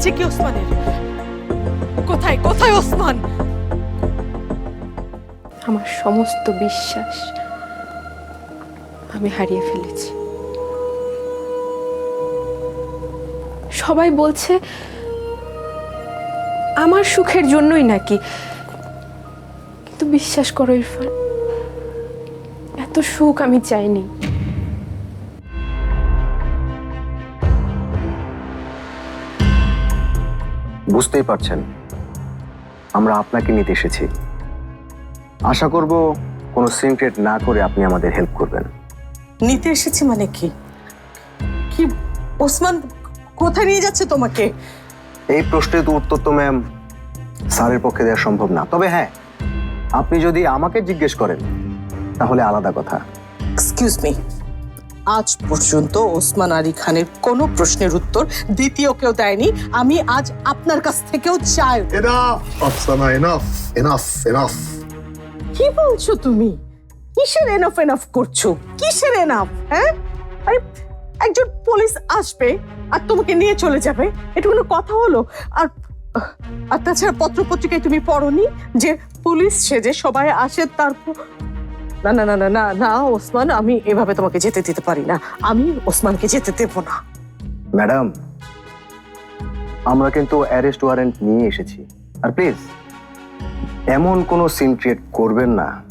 হয়েছে কি ওসমানের? কোথায় কোথায় ওসমান? আমার সমস্ত বিশ্বাস আমি হারিয়ে ফেলেছি। সবাই বলছে, আমার সুখের জন্যই নাকি। কিন্তু বিশ্বাস করো ইরফান, এত সুখ আমি চাইনি। বুঝতেই পারছেন আমরা আপনাকে নিতে এসেছি। আশা করব কোনো সিনক্রেট না করে আপনি আমাদের হেল্প করবেন। নিতে এসেছি মানে কি? কি ওসমান কোথায় নিয়ে যাচ্ছে তোমাকে? এই প্রশ্নের তো উত্তর তো ম্যাম স্যারের পক্ষে দেওয়া সম্ভব না। তবে হ্যাঁ আপনি যদি আমাকে জিজ্ঞেস করেন তাহলে আলাদা কথা। এক্সকিউজ মি আজ পর্যন্ত ওসমান আলী খানের কোনো প্রশ্নের উত্তর দ্বিতীয় কেউ দেয়নি। আমি আজ আপনার কাছ থেকেও চাই। Enough, enough. কি বলছো তুমি? কিসের এনাফ এনাফ করছ? কিসের এনাফ হ্যাঁ? আরে একজন পুলিশ আসবে আর তোমাকে নিয়ে চলে যাবে। এটা কোনো কথা হলো? আর আর তাছাড়া পত্র পত্রিকায় তুমি পড়নি যে পুলিশ সেজে সবাই আসে তারপর না না না না না না ওসমান আমি এভাবে তোমাকে যেতে দিতে পারি না। আমি ওসমানকে যেতে দেবো না। ম্যাডাম আমরা কিন্তু অ্যারেস্ট ওয়ারেন্ট নিয়ে এসেছি। আর প্লিজ এমন কোনো সিন ক্রিয়েট করবেন না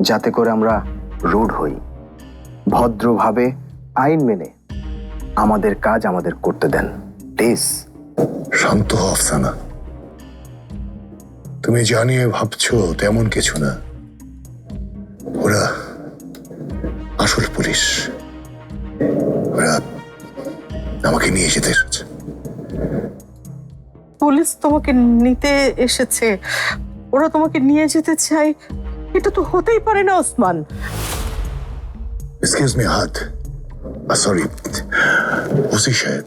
যাতে করে আমরা রুড হই। ভদ্রভাবে আইন মেনে আমাদের কাজ আমাদের করতে দেন। প্লিজ। শান্ত হও আফসানা। তুমি জানিয়ে ভাবছ তেমন কিছু না। ওরা আসল পুলিশ। ওরা আমাকে নিয়ে যেতে এসেছে পুলিশ তোমাকে নিতে এসেছে। ওরা তোমাকে নিয়ে যেতে চায়। এটা তো হতেই পারে না ওসমান। এক্সকিউজ মি হাত। সরি ওসি সাহেব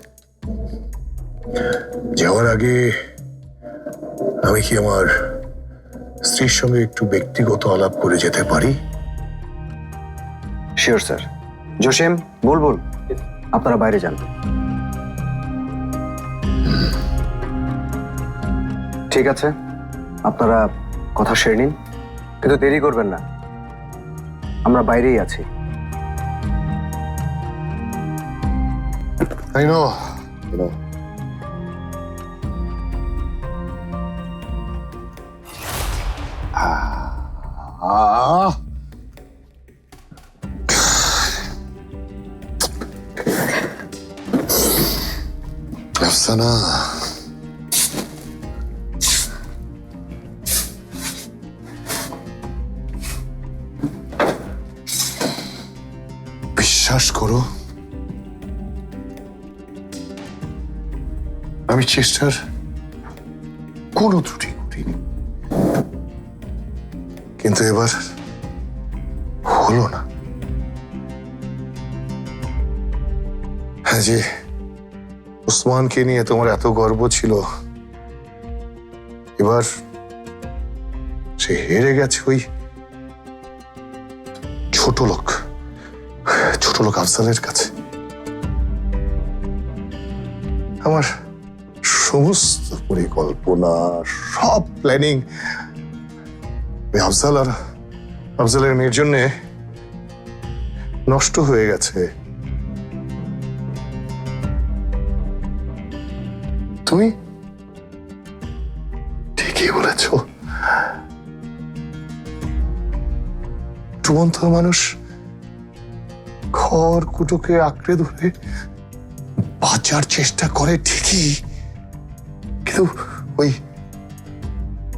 যাওয়ার আগে আমি কি আমার স্ত্রীর সঙ্গে একটু ব্যক্তিগত আলাপ করে যেতে পারি? শিওর স্যার জোসেম বুলবুল আপনারা বাইরে যান। ঠিক আছে। আপনারা কথা সেরে নিন। কিন্তু দেরি করবেন না। আমরা বাইরেই আছি। I know. You know. Ah. Afsana. বিশ্বাস করো আমি চেষ্টার কোনো ত্রুটি করিনি কিন্তু এবার হলো না। হ্যাঁ যে ওসমানকে নিয়ে তোমার এত গর্ব ছিল। এবার সে হেরে গেছে ওই ছোট লোক ছোট লোক আফজালের কাছে। আমার সমস্ত পরিকল্পনা, সব প্ল্যানিং আফজাল আর আফজালের মেয়ের জন্য নষ্ট হয়ে গেছে। তুমি ঠিকই বলেছ। ডুবন্ত মানুষ খড় কুটোকে আঁকড়ে ধরে বাঁচার চেষ্টা করে ঠিকই, কিন্তু ওই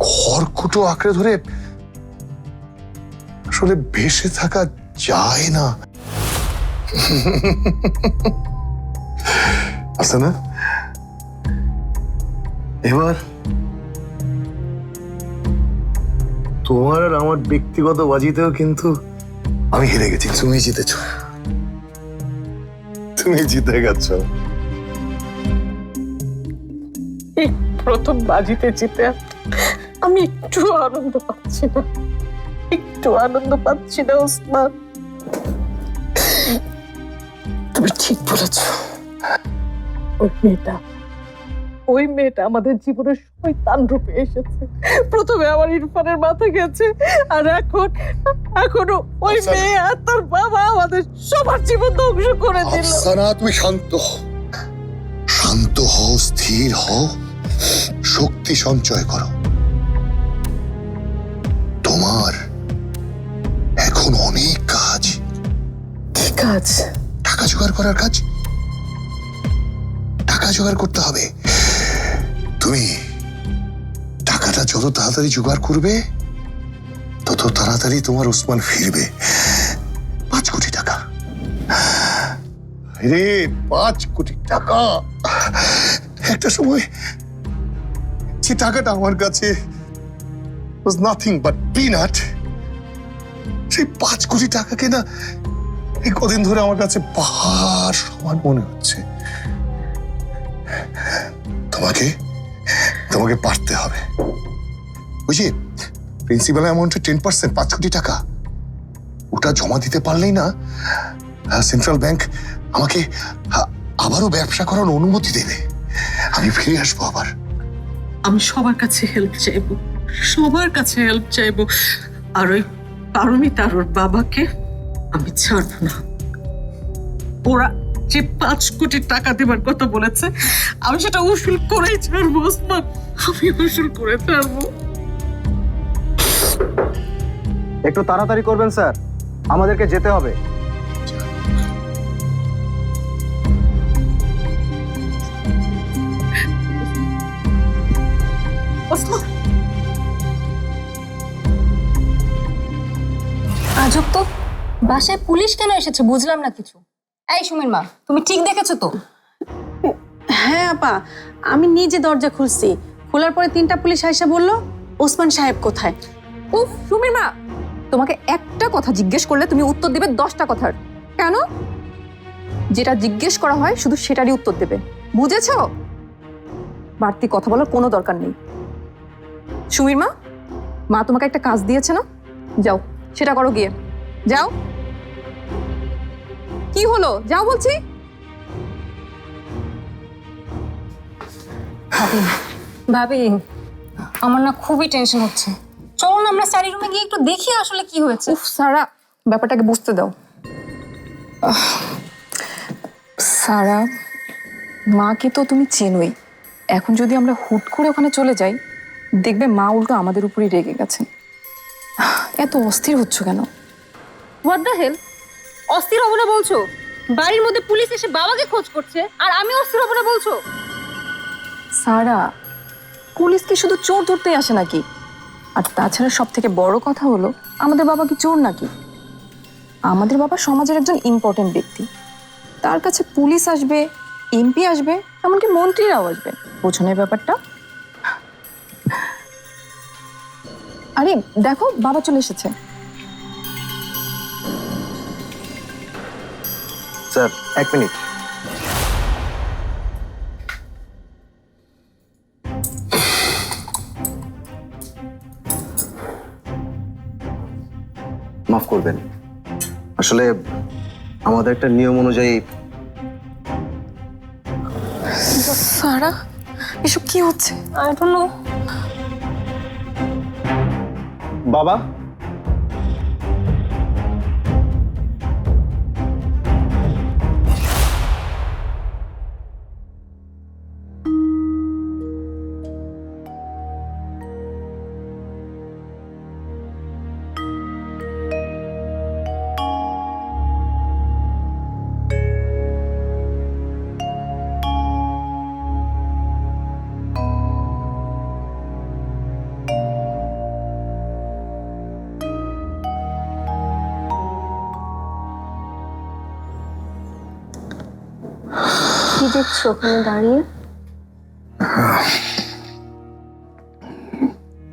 খড়কুটো আঁকড়ে ধরে আসলে ভেসে থাকা যায় না। আছে না? এবার তোমার আর আমার ব্যক্তিগত বাজিতেও কিন্তু আমি হেরে গেছি। তুমি জিতেছ। তুমি জিতে গেছ। প্রথম বাজিতে জিতে আমি একটু আনন্দ পাচ্ছি না। একটু আনন্দ পাচ্ছি না ওসমান। তুমি ঠিক বলেছ। ওই মেয়েটা ওই মেয়েটা আমাদের জীবনের শয়তান রূপে এসেছে। প্রথমে আমার ইরফানের মাথা গেছে আর এখন এখনও ওই মেয়ে আর তার বাবা আমাদের সবার জীবন ধ্বংস করে দিল। আফসানা তুমি শান্ত হও। শান্ত হও স্থির হও। শক্তি সঞ্চয় করো। তোমার কাজ? টাকা জোগাড় করার কাজ? টাকা জোগাড় করতে হবে। তুমি টাকাটা যত তাড়াতাড়ি জোগাড় করবে, তত তাড়াতাড়ি তোমার ওসমান ফিরবে। পাঁচ কোটি টাকা। রে পাঁচ কোটি টাকা। একটা সময় যে টাকাটা আমার কাছে was nothing but সেই পাঁচ কোটি টাকাকে না এই কদিন ধরে আমার কাছে পাহাড় সমান মনে হচ্ছে। তোমাকে তোমাকে পারতে হবে। যে প্রিন্সিপাল অ্যামাউন্টের টেন পার্সেন্ট পাঁচ কোটি টাকা। ওটা জমা দিতে পারলেই না সেন্ট্রাল ব্যাংক আমাকে আবারও ব্যবসা করার অনুমতি দেবে। আমি ফিরে আসব আবার। আমি সবার কাছে হেল্প চাইব, সবার কাছে হেল্প চাইব। আর ওই পারমিতা আর ওর বাবাকে আমি ছাড়বো না। ওরা যে পাঁচ কোটি টাকা দেবার কথা বলেছে আমি সেটা উসুল করেই ছাড়বো ওসমান। আমি উসুল করে ছাড়বো। একটু তাড়াতাড়ি করবেন স্যার। আমাদেরকে যেতে হবে। আজব তো। বাসায় পুলিশ কেন এসেছে বুঝলাম না কিছু? এই সুমির মা তুমি ঠিক দেখেছ তো? হ্যাঁ আপা আমি নিজে দরজা খুলছি। খোলার পরে তিনটা পুলিশ আইসা বলল ওসমান সাহেব কোথায়? ও সুমির মা তোমাকে একটা কথা জিজ্ঞেস করলে তুমি উত্তর দেবে দশটা কথার। কেন? যেটা জিজ্ঞেস করা হয় শুধু সেটারই উত্তর দেবে। বুঝেছ? বাড়তি কথা বলার কোনো দরকার নেই। সুমির মা মা তোমাকে একটা কাজ দিয়েছে না? যাও সেটা করো গিয়ে। যাও। কি হলো? যাও বলছি। ভাবি ভাবি আমার না খুবই টেনশন হচ্ছে। চলো না আমরা স্টাডি রুমে গিয়ে একটু দেখি আসলে কি হয়েছে। উফ সারা ব্যাপারটাকে বুঝতে দাও। আহ, সারা মাকে তো তুমি চেনোই। এখন যদি আমরা হুট করে ওখানে চলে যাই দেখবে মা উল্টো আমাদের উপরই রেগে গেছে এত অস্থির হচ্ছ কেন? হোয়াট দ্য হেল অস্থির হব না বলছো? বাড়ির মধ্যে পুলিশ এসে বাবাকে খোঁজ করছে, আর আমি অস্থির হব না বলছো? সারা, পুলিশ কি শুধু চোর ধরতেই আসে নাকি? আর তাছাড়া সব থেকে বড় কথা হলো, আমাদের বাবা কি চোর নাকি? আমাদের বাবা সমাজের একজন ইম্পর্টেন্ট ব্যক্তি। তার কাছে পুলিশ আসবে এমপি আসবে, এমনকি মন্ত্রীরাও আসবে। বোঝনের ব্যাপারটা? আরে, দেখো, বাবা চলে এসেছে। স্যার এক মিনিট। মাফ করবেন। আসলে আমাদের একটা নিয়ম অনুযায়ী সারা এসব কি হচ্ছে? আই ডোন্ট নো বাবা দেখছ ওখানে দাঁড়িয়ে?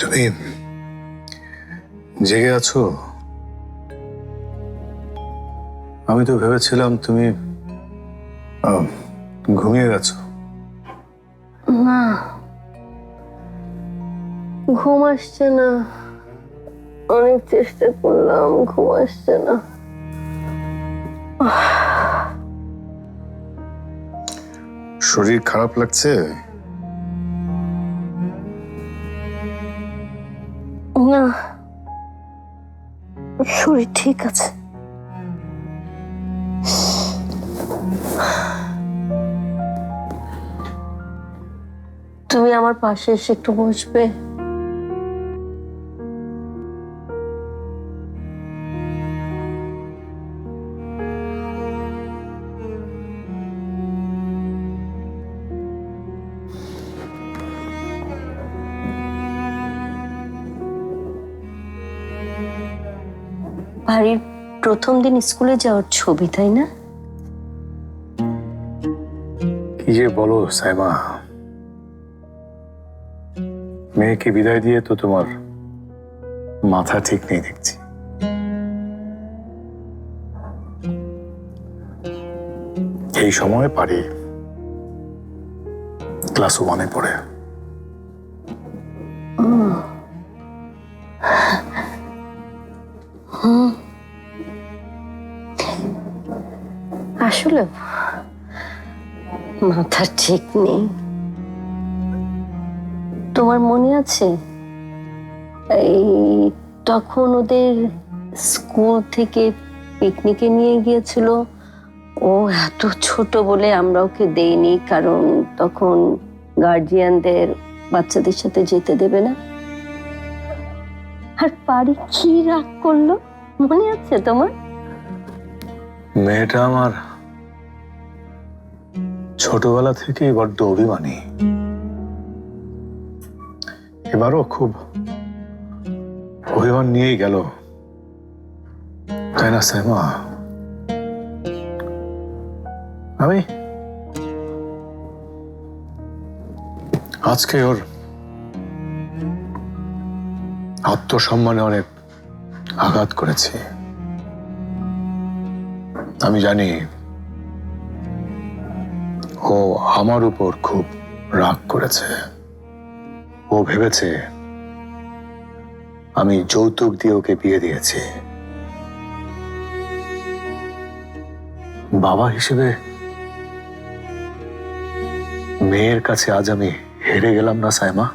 তুমি জেগে আছো? আমি তো ভেবেছিলাম তুমি ঘুমিয়ে গেছো। না। ঘুম আসছে না। অনেক চেষ্টা করলাম ঘুম আসছে না। শরীর খারাপ লাগছে? না। শরীর ঠিক আছে। তুমি আমার পাশে এসে একটু বসবে। বাড়ির প্রথম দিন স্কুলে যাওয়ার ছবি, তাই না? কি যে বলো, সাইমা। মেয়েকে বিদায় দিয়ে তো তোমার মাথা ঠিক নেই দেখছি। এই সময় পারি ক্লাস ওয়ানে পড়ে। আসলে মাথা ঠিক নেই। তোমার মনে আছে? এই তখন ওদের স্কুল থেকে পিকনিকে নিয়ে গিয়েছিল। ও এত ছোট বলে আমরা ওকে দেইনি, কারণ তখন গার্জিয়ানদের বাচ্চাদের সাথে যেতে দেবে না। আর পারি কি রাগ করল? মনে আছে তোমার? মেয়েটা আমার ছোটবেলা থেকেই বড্ড অভিমানী। এবারও খুব অভিমান নিয়েই গেল। তাই না সাইমা আমি? আজকে ওর আত্মসম্মানে অনেক আঘাত করেছি। আমি জানি ও আমার উপর খুব রাগ করেছে। ও ভেবেছে, আমি যৌতুক দিয়ে ওকে বিয়ে দিয়েছি। বাবা হিসেবে মেয়ের কাছে আজ আমি হেরে গেলাম না, সাইমা?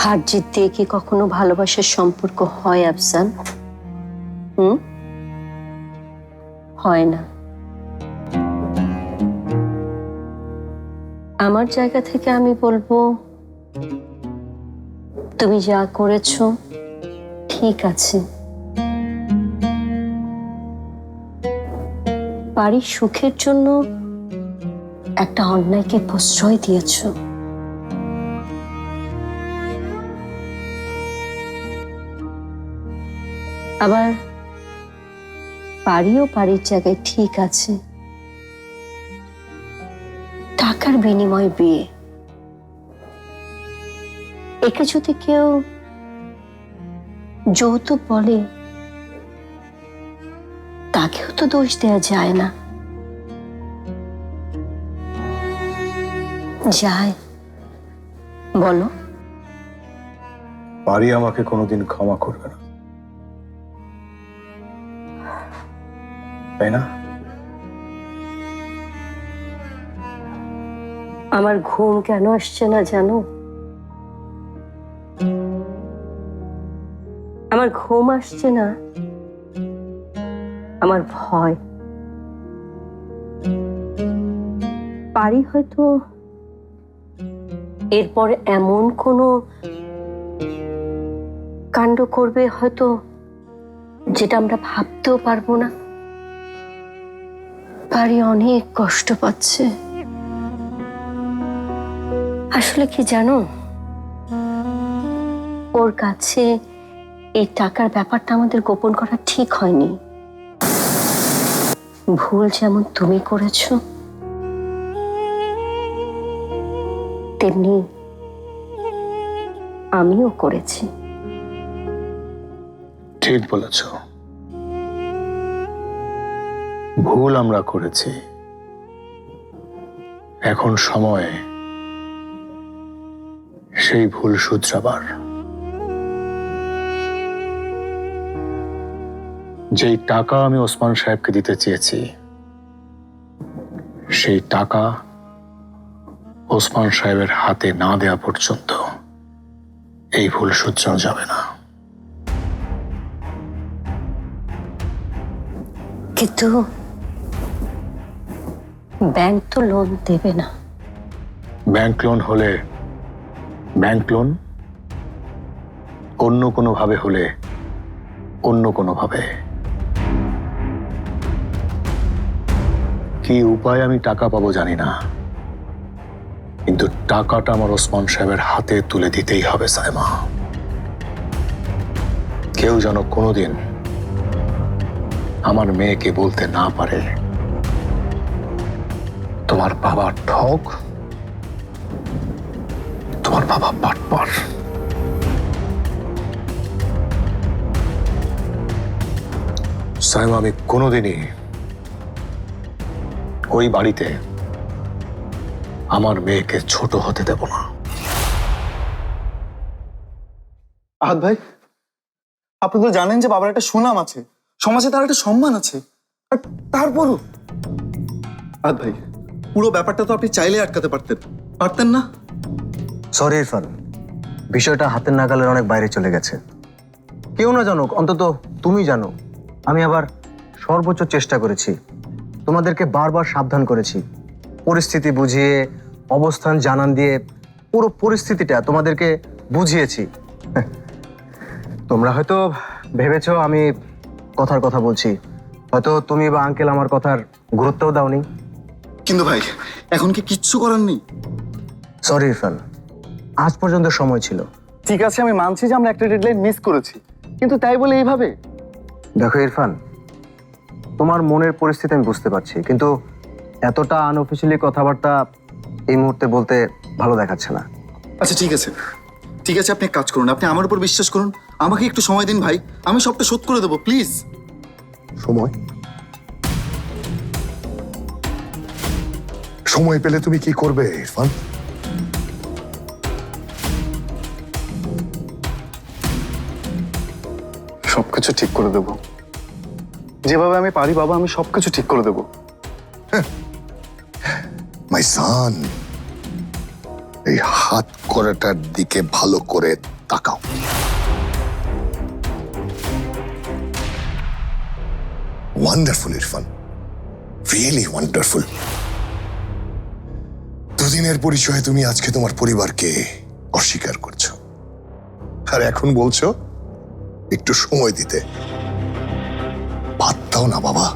হার জিত দিয়ে কি কখনো ভালোবাসার সম্পর্ক হয়, আফসান? হুম? হয় না। আমার জায়গা থেকে আমি বলব, তুমি যা করেছ, ঠিক আছে। বাড়ির সুখের জন্য একটা অন্যায়কে প্রশ্রয় দিয়েছ। আবার বাড়িও বাড়ির জায়গায় ঠিক আছে। টাকার বিনিময় বিয়ে। একে যদি কেউ যৌতুক বলে, তাকেও তো দোষ দেয়া যায় না। যায়। বলো। বাড়ি আমাকে কোনোদিন ক্ষমা করবে না। তাই না? আমার ঘুম কেন আসছে না জানো? আমার ঘুম আসছে না, আমার ভয়। পারি হয়তো এরপরে এমন কোনো কাণ্ড করবে হয়তো যেটা আমরা ভাবতেও পারব না। পারি অনেক কষ্ট পাচ্ছে। আসলে কি জানো? ওর কাছে এই টাকার ব্যাপারটা আমাদের গোপন করা ঠিক হয়নি। ভুল যেমন তুমি করেছ, তেমনি আমিও করেছি। ঠিক বলেছ। ভুল আমরা করেছি। এখন সময় সেই ভুল শুধরাবার। যেই টাকা আমি ওসমান সাহেবকে দিতে চেয়েছি, সেই টাকা ওসমান সাহেবের হাতে না দেয়া পর্যন্ত এই ভুল শুধরানো যাবে না। কিন্তু ব্যাংক তো লোন দেবে না। ব্যাংক লোন হলে ব্যাংক লোন অন্য কোনো ভাবে হলে অন্য কোনো ভাবে কি উপায় আমি টাকা পাবো জানি না। কিন্তু টাকাটা আমার ওসমান সাহেবের হাতে তুলে দিতেই হবে সাইমা কেউ যেন কোনোদিন আমার মেয়েকে বলতে না পারে। তোমার বাবা ঠক তোমার বাবা সাইমা, আমি কোনোদিনই ওই বাড়িতে আমার মেয়েকে ছোট হতে দেব না। আহাদ ভাই, আপনি তো জানেন যে বাবার একটা সুনাম আছে, সমাজে তার একটা সম্মান আছে। আর তারপরও? আহাদ ভাই পুরো ব্যাপারটা তো আপনি চাইলে আটকাতে পারতেন। পারতেন না? সরি ইরফান। বিষয়টা হাতের নাগালের অনেক বাইরে চলে গেছে। কেউ না জানুক, অন্তত তুমি জানো। আমি আবার সর্বোচ্চ চেষ্টা করেছি। তোমাদেরকে বারবার সাবধান করেছি। পরিস্থিতি বুঝিয়ে, অবস্থান জানান দিয়ে পুরো পরিস্থিতিটা তোমাদেরকে বুঝিয়েছি। তোমরা হয়তো ভেবেছো আমি কথার কথা বলছি। হয়তো তুমি বা আঙ্কেল আমার কথার গুরুত্বও দাওনি। কিন্তু ভাই এখন কি কিচ্ছু করার নেই? সরি ইরফান। আজ পর্যন্ত সময় ছিল। ঠিক আছে আমি মানছি যে আমরা একটা ডেডলাইন মিস করেছি। কিন্তু তাই বলে এইভাবে? দেখো ইরফান তোমার মনের পরিস্থিতি আমি বুঝতে পারছি কিন্তু এতটা আনঅফিসিয়ালি কথাবার্তা এই মুহূর্তে বলতে ভালো দেখাচ্ছে না। আচ্ছা ঠিক আছে। ঠিক আছে আপনি এক কাজ করুন আপনি আমার উপর বিশ্বাস করুন। আমাকে একটু সময় দিন ভাই আমি সবটা শোধ করে দেবো প্লিজ। সময়? সময় পেলে তুমি কি করবে ইরফান? সবকিছু ঠিক করে দেবো। যেভাবে আমি পারি বাবা আমি সবকিছু ঠিক করে দেবো। মাই সান এই হাত করাটার দিকে ভালো করে তাকাও। ওয়ান্ডারফুল ইরফান। রিয়েলি ওয়ান্ডারফুল দুদিনের পরিচয়ে তুমি আজকে তোমার পরিবারকে অস্বীকার করছ। আর এখন বলছো, একটু সময় দিতে। বাদ দাও না, বাবা।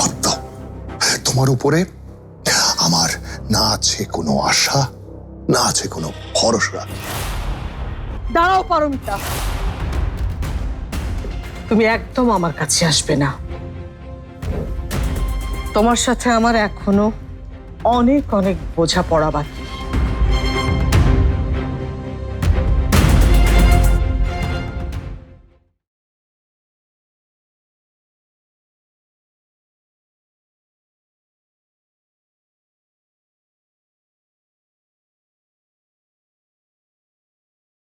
বাদ দাও। তোমার উপরে আমার না আছে কোনো আশা, না আছে কোনো ভরসা। দাঁড়াও, পারমিতা। তুমি একদম আমার কাছে আসবে না। তোমার সাথে আমার এখনও অনেক অনেক বোঝাপড়া বাকি।